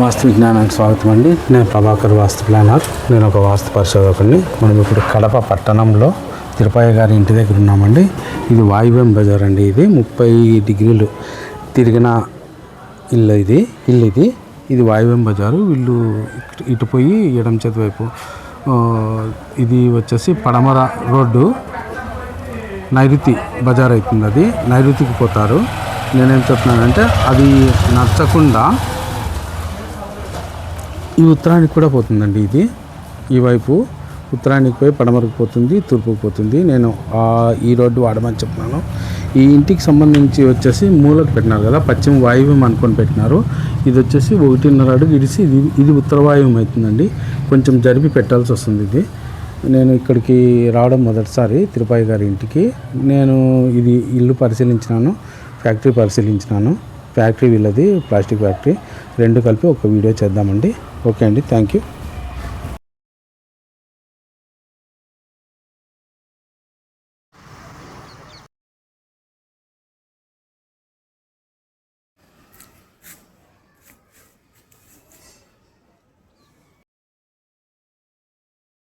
వాస్తు విజ్ఞానానికి స్వాగతం అండి. నేను ప్రభాకర్ వాస్తు ప్లానర్. నేను ఒక వాస్తు పరిశోధకుని మనం ఇప్పుడు కడప పట్టణంలో తిరుపయ్య గారి ఇంటి దగ్గర ఉన్నామండి. ఇది వాయువ్యం బజార్ అండి ఇది. ముప్పై డిగ్రీలు తిరిగిన ఇల్లు ఇది. ఇల్లు ఇది. ఇది వాయువ్యం బజారు. వీళ్ళు ఇటు- పోయి ఎడం చేతి వైపు ఇది వచ్చేసి పడమర రోడ్డు నైరుతి బజార్ అవుతుంది అది. నైరుతికి పోతారు. నేనేం చెప్తున్నానంటే అది నచ్చకుండా ఈ ఉత్తరానికి కూడా పోతుందండి ఇది. ఈ వైపు ఉత్తరానికి పోయి పడమరకు పోతుంది తూర్పుకు పోతుంది. నేను ఈ రోడ్డు వాడమని చెప్తున్నాను ఈ ఇంటికి సంబంధించి వచ్చేసి మూలకు పెట్టినారు కదా పశ్చిమ వాయువ్యం అనుకొని పెట్టినారు. ఇది వచ్చేసి ఒకటిన్నర అడుగు ఇడిసి ఇది ఇది ఉత్తర వాయువ్యం అవుతుందండి. కొంచెం జరిపి పెట్టాల్సి వస్తుంది ఇది. నేను ఇక్కడికి రావడం మొదటిసారి తిరుపతి గారి ఇంటికి. నేను ఇది ఇల్లు పరిశీలించినాను ఫ్యాక్టరీ పరిశీలించినాను. ఫ్యాక్టరీ వీళ్ళది ప్లాస్టిక్ ఫ్యాక్టరీ. రెండు కలిపి ఒక వీడియో చేద్దామండి. ఓకే అండి థ్యాంక్ యూ.